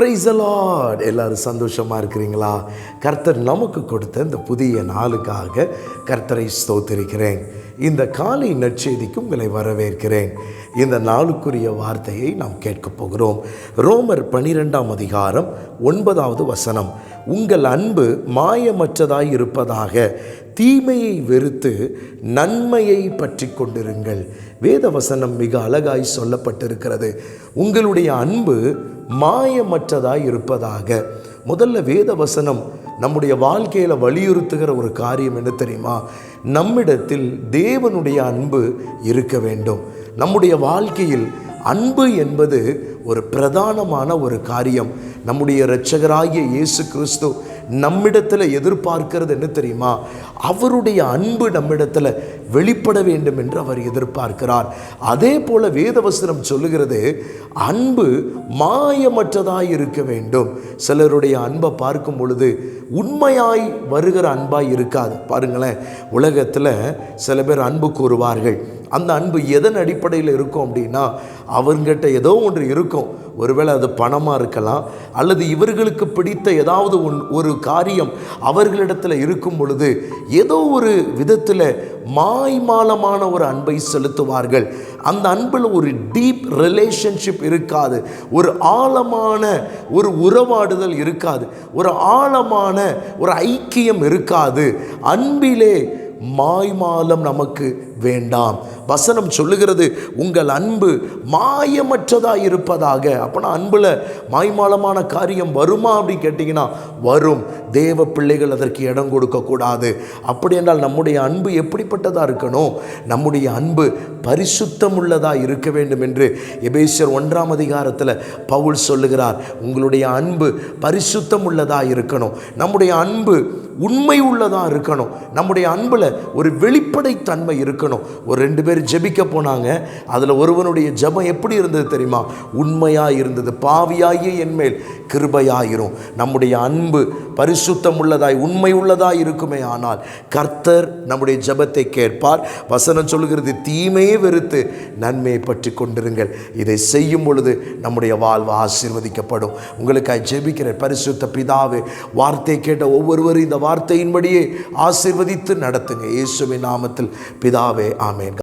Price allot எல்லாரும் சந்தோஷமாக இருக்கிறீங்களா? கர்த்தர் நமக்கு கொடுத்த இந்த புதிய நாளுக்காக கர்த்தரை ஸ்தோத்திருக்கிறேன். இந்த காலை நற்செய்திக்கு உங்களை வரவேற்கிறேன். இந்த நாளுக்குரிய வார்த்தையை நாம் கேட்கப் போகிறோம். ரோமர் பனிரெண்டாம் அதிகாரம் ஒன்பதாவது வசனம். உங்கள் அன்பு மாயமற்றதாய் இருப்பதாக தீமையை வெறுத்து நன்மையை பற்றி கொண்டிருங்கள். வேத வசனம் மிக அழகாய் சொல்லப்பட்டிருக்கிறது. உங்களுடைய அன்பு மாயமற்றதாய் இருப்பதாக. முதல்ல வேத வசனம் நம்முடைய வாழ்க்கையில் வலியுறுத்துகிற ஒரு காரியம் என்ன தெரியுமா? நம்மிடத்தில் தேவனுடைய அன்பு இருக்க வேண்டும். நம்முடைய வாழ்க்கையில் அன்பு என்பது ஒரு பிரதானமான ஒரு காரியம். நம்முடைய இரட்சகராகிய இயேசு கிறிஸ்து நம்மிடத்தில் எதிர்பார்க்கிறது என்ன தெரியுமா? அவருடைய அன்பு நம்மிடத்தில் வெளிப்பட வேண்டும் என்று அவர் எதிர்பார்க்கிறார். அதே போல வேதவசனம் சொல்லுகிறது அன்பு மாயமற்றதாய் இருக்க வேண்டும். சிலருடைய அன்பை பார்க்கும் பொழுது உண்மையாய் வருகிற அன்பாய் இருக்காது. பாருங்களேன் உலகத்தில் சில பேர் அன்பு கூறுவார்கள். அந்த அன்பு எதன் அடிப்படையில் இருக்கும் அப்படின்னா அவங்ககிட்ட ஏதோ ஒன்று இருக்கும். ஒருவேளை அது பணமாக இருக்கலாம் அல்லது இவர்களுக்கு பிடித்த ஏதாவது ஒன் ஒரு காரியம் அவர்களிடத்தில் இருக்கும் பொழுது ஏதோ ஒரு விதத்தில் மாய்மாலமான ஒரு அன்பை செலுத்துவார்கள். அந்த அன்பில் ஒரு டீப் ரிலேஷன்ஷிப் இருக்காது. ஒரு ஆழமான ஒரு உறவாடுதல் இருக்காது. ஒரு ஆழமான ஒரு ஐக்கியம் இருக்காது. அன்பிலே மாய்மாலம் நமக்கு வேண்டாம். வசனம் சொல்லுகிறது உங்கள் அன்பு மாயமற்றதாக இருப்பதாக. அப்போனா அன்பில் மாய்மாலமான காரியம் வருமா அப்படின்னு கேட்டிங்கன்னா வரும். தேவ பிள்ளைகள் அதற்கு இடம் கொடுக்கக்கூடாது. அப்படி என்றால் நம்முடைய அன்பு எப்படிப்பட்டதாக இருக்கணும்? நம்முடைய அன்பு பரிசுத்தம் உள்ளதாக இருக்க வேண்டும் என்று எபேசியர் ஒன்றாம் அதிகாரத்தில் பவுல் சொல்லுகிறார். உங்களுடைய அன்பு பரிசுத்தம் உள்ளதாக இருக்கணும். நம்முடைய அன்பு உண்மை உள்ளதாக இருக்கணும். நம்முடைய அன்பில் ஒரு வெளிப்படைத்தன்மை இருக்கணும். ஒரு ரெண்டு பேர் ஜெபிக்க போனாங்க. அதில் ஒருவனுடைய ஜெபம் எப்படி இருந்தது தெரியுமா? உண்மையாக இருந்தது. பாவியாகிய என்மேல் கிருபையாயிரும். நம்முடைய அன்பு பரிசுத்தம் உள்ளதாய் உண்மை உள்ளதாய் இருக்குமே ஆனால் கர்த்தர் நம்முடைய ஜெபத்தை கேட்பார். வசனம் சொல்கிறது தீமையே வெறுத்து நன்மையை பற்றி கொண்டிருங்கள். இதை செய்யும் பொழுது நம்முடைய வாழ்வு ஆசீர்வதிக்கப்படும். உங்களுக்காக ஜெபிக்கிற பரிசுத்த பிதாவே வார்த்தை கேட்ட ஒவ்வொருவரும் இந்த வார்த்தையின்படியே ஆசீர்வதித்து நடத்துங்க. இயேசுவின் நாமத்தில் பிதாவே Amen.